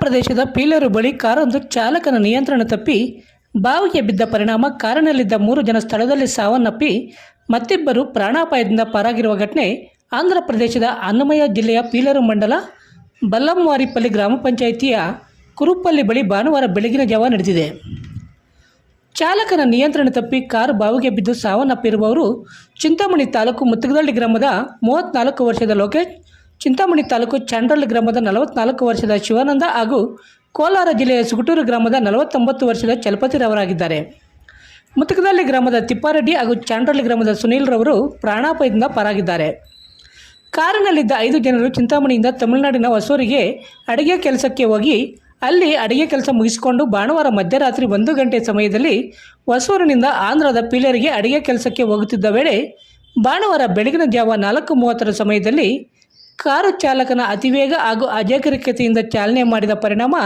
ಪ್ರದೇಶದ ಪೀಲರು ಬಳಿ ಕಾರೊಂದು ಚಾಲಕನ ನಿಯಂತ್ರಣ ತಪ್ಪಿ ಬಾವಿಗೆ ಬಿದ್ದ ಪರಿಣಾಮ ಕಾರಿನಲ್ಲಿದ್ದ ಮೂರು ಜನ ಸ್ಥಳದಲ್ಲಿ ಸಾವನ್ನಪ್ಪಿ ಮತ್ತಿಬ್ಬರು ಪ್ರಾಣಾಪಾಯದಿಂದ ಪಾರಾಗಿರುವ ಘಟನೆ ಆಂಧ್ರ ಪ್ರದೇಶದ ಅನ್ನಮಯ ಜಿಲ್ಲೆಯ ಪೀಲರು ಮಂಡಲ ಬಲ್ಲಂವಾರಿಪಲ್ಲಿ ಗ್ರಾಮ ಪಂಚಾಯಿತಿಯ ಕುರುಪಲ್ಲಿ ಬಳಿ ಭಾನುವಾರ ಬೆಳಗಿನ ಜಾವ ನಡೆದಿದೆ. ಚಾಲಕನ ನಿಯಂತ್ರಣ ತಪ್ಪಿ ಕಾರು ಬಾವಿಗೆ ಬಿದ್ದು ಸಾವನ್ನಪ್ಪಿರುವವರು ಚಿಂತಾಮಣಿ ತಾಲೂಕು ಮುತ್ತಗದಳ್ಳಿ ಗ್ರಾಮದ ಮೂವತ್ತ್ನಾಲ್ಕು ವರ್ಷದ ಲೋಕೇಶ್ ಚಿಂತಾಮಣಿ ತಾಲೂಕು ಚಾಂಡ್ರಲ್ ಗ್ರಾಮದ ನಲವತ್ನಾಲ್ಕು ವರ್ಷದ ಶಿವಾನಂದ ಹಾಗೂ ಕೋಲಾರ ಜಿಲ್ಲೆಯ ಸುಗುಟೂರು ಗ್ರಾಮದ ನಲವತ್ತೊಂಬತ್ತು ವರ್ಷದ ಚಲಪತಿರವರಾಗಿದ್ದಾರೆ ಮುತಕದಲ್ಲಿ ಗ್ರಾಮದ ತಿಪ್ಪಾರೆಡ್ಡಿ ಹಾಗೂ ಚಾಂಡ್ರಲ್ ಗ್ರಾಮದ ಸುನೀಲ್ ರವರು ಪ್ರಾಣಾಪಾಯದಿಂದ ಪರಾಗಿದ್ದಾರೆ. ಕಾರಿನಲ್ಲಿದ್ದ ಐದು ಜನರು ಚಿಂತಾಮಣಿಯಿಂದ ತಮಿಳುನಾಡಿನ ಹೊಸೂರಿಗೆ ಅಡುಗೆ ಕೆಲಸಕ್ಕೆ ಹೋಗಿ, ಅಲ್ಲಿ ಅಡುಗೆ ಕೆಲಸ ಮುಗಿಸಿಕೊಂಡು ಭಾನುವಾರ ಮಧ್ಯರಾತ್ರಿ ಒಂದು ಗಂಟೆ ಸಮಯದಲ್ಲಿ ಹೊಸೂರಿನಿಂದ ಆಂಧ್ರದ ಪೀಲರಿಗೆ ಅಡುಗೆ ಕೆಲಸಕ್ಕೆ ಹೋಗುತ್ತಿದ್ದ ವೇಳೆ ಭಾನುವಾರ ಬೆಳಗಿನ ಜಾವ ನಾಲ್ಕು ಮೂವತ್ತರ ಸಮಯದಲ್ಲಿ ಕಾರು ಚಾಲಕನ ಅತಿವೇಗ ಹಾಗೂ ಅಜಾಗರೂಕತೆಯಿಂದ ಚಾಲನೆ ಮಾಡಿದ ಪರಿಣಾಮ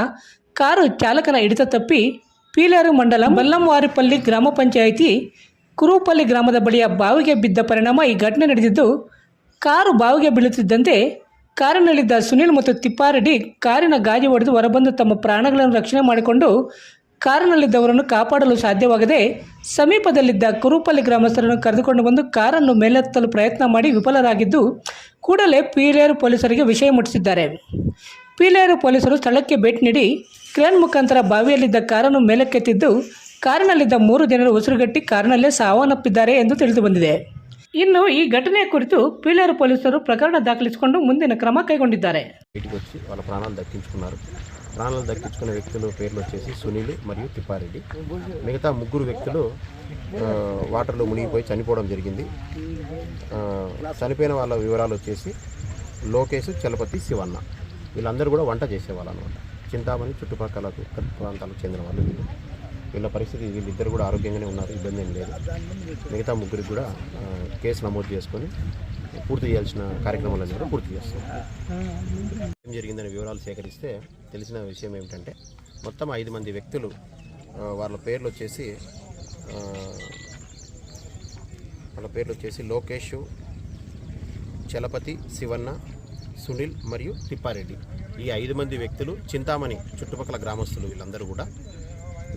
ಕಾರು ಚಾಲಕನ ಹಿಡಿತ ತಪ್ಪಿ ಪೀಲೇರು ಮಂಡಲ ಮಲ್ಲಂವಾರಿಪಲ್ಲಿ ಗ್ರಾಮ ಪಂಚಾಯಿತಿ ಕುರುಪಲ್ಲಿ ಗ್ರಾಮದ ಬಳಿಯ ಬಾವಿಗೆ ಬಿದ್ದ ಪರಿಣಾಮ ಈ ಘಟನೆ ನಡೆದಿದ್ದು, ಕಾರು ಬಾವಿಗೆ ಬೀಳುತ್ತಿದ್ದಂತೆ ಕಾರಿನಲ್ಲಿದ್ದ ಸುನಿಲ್ ಮತ್ತು ತಿಪ್ಪಾರೆಡ್ಡಿ ಕಾರಿನ ಗಾಜಿ ಹೊಡೆದು ಹೊರಬಂದು ತಮ್ಮ ಪ್ರಾಣಗಳನ್ನು ರಕ್ಷಣೆ ಮಾಡಿಕೊಂಡು ಕಾರಿನಲ್ಲಿದ್ದವರನ್ನು ಕಾಪಾಡಲು ಸಾಧ್ಯವಾಗದೆ ಸಮೀಪದಲ್ಲಿದ್ದ ಕುರುಪಲ್ಲಿ ಗ್ರಾಮಸ್ಥರನ್ನು ಕರೆದುಕೊಂಡು ಬಂದು ಕಾರನ್ನು ಮೇಲೆತ್ತಲು ಪ್ರಯತ್ನ ಮಾಡಿ ವಿಫಲರಾಗಿದ್ದು, ಕೂಡಲೇ ಪೀಲೇರು ಪೊಲೀಸರಿಗೆ ವಿಷಯ ಮುಟ್ಟಿಸಿದ್ದಾರೆ. ಪೀಲೇರು ಪೊಲೀಸರು ಸ್ಥಳಕ್ಕೆ ಭೇಟಿ ನೀಡಿ ಕ್ರೇನ್ ಮುಖಾಂತರ ಬಾವಿಯಲ್ಲಿದ್ದ ಕಾರನ್ನು ಮೇಲಕ್ಕೆತ್ತಿದ್ದು, ಕಾರಿನಲ್ಲಿದ್ದ ಮೂರು ಜನರು ಉಸಿರುಗಟ್ಟಿ ಕಾರಿನಲ್ಲೇ ಸಾವನ್ನಪ್ಪಿದ್ದಾರೆ ಎಂದು ತಿಳಿದು ಬಂದಿದೆ ಇನ್ನು ಈ ಘಟನೆ ಕುರಿತು ಪೀಲೇರು ಪೊಲೀಸರು ಪ್ರಕರಣ ದಾಖಲಿಸಿಕೊಂಡು ಮುಂದಿನ ಕ್ರಮ ಕೈಗೊಂಡಿದ್ದಾರೆ. ప్రాణాలు దక్కించుకున్న వ్యక్తుల పేర్లు వచ్చేసి సునీల్ మరియు తిప్పారెడ్డి. మిగతా ముగ్గురు వ్యక్తులు వాటర్లో మునిగిపోయి చనిపోవడం జరిగింది. చనిపోయిన వాళ్ళ వివరాలు వచ్చేసి లోకేష్ చలపతి శివన్న. వీళ్ళందరూ కూడా వంట చేసేవాళ్ళు అనమాట చింతామణి చుట్టుపక్కల ప్రాంతాలకు చెందిన వాళ్ళు వీళ్ళు. వీళ్ళ పరిస్థితి వీళ్ళిద్దరు కూడా ఆరోగ్యంగానే ఉన్నారు ఇబ్బంది ఏం లేదు. మిగతా ముగ్గురికి కూడా కేసు నమోదు చేసుకొని పూర్తి చేయాల్సిన కార్యక్రమాలన్నీ కూడా పూర్తి చేస్తాం. జరిగిందని వివరాలు సేకరిస్తే తెలిసిన విషయం ఏమిటంటే మొత్తం ఐదు మంది వ్యక్తులు వాళ్ళ పేర్లు వచ్చేసి వాళ్ళ పేర్లు వచ్చేసి లోకేష్ చలపతి శివన్న సునీల్ మరియు తిప్పారెడ్డి. ఈ ఐదు మంది వ్యక్తులు చింతామణి చుట్టుపక్కల గ్రామస్తులు వీళ్ళందరూ కూడా.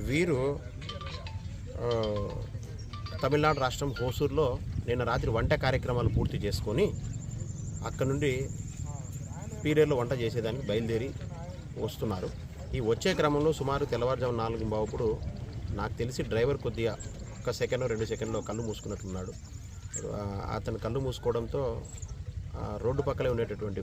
వీరు తమిళనాడు రాష్ట్రం హోసూర్లో నిన్న రాత్రి వంట కార్యక్రమాలు పూర్తి చేసుకొని అక్కడ నుండి పీరియడ్లో వంట చేసేదానికి బయలుదేరి వస్తున్నారు. ఈ వచ్చే క్రమంలో సుమారు తెల్లవారుజాము నాలుగు బావుప్పుడు నాకు తెలిసి డ్రైవర్ కొద్దిగా ఒక సెకండ్ రెండు సెకండ్లో కళ్ళు మూసుకున్నట్టున్నాడు. అతను కళ్ళు మూసుకోవడంతో రోడ్డు పక్కలే ఉండేటటువంటి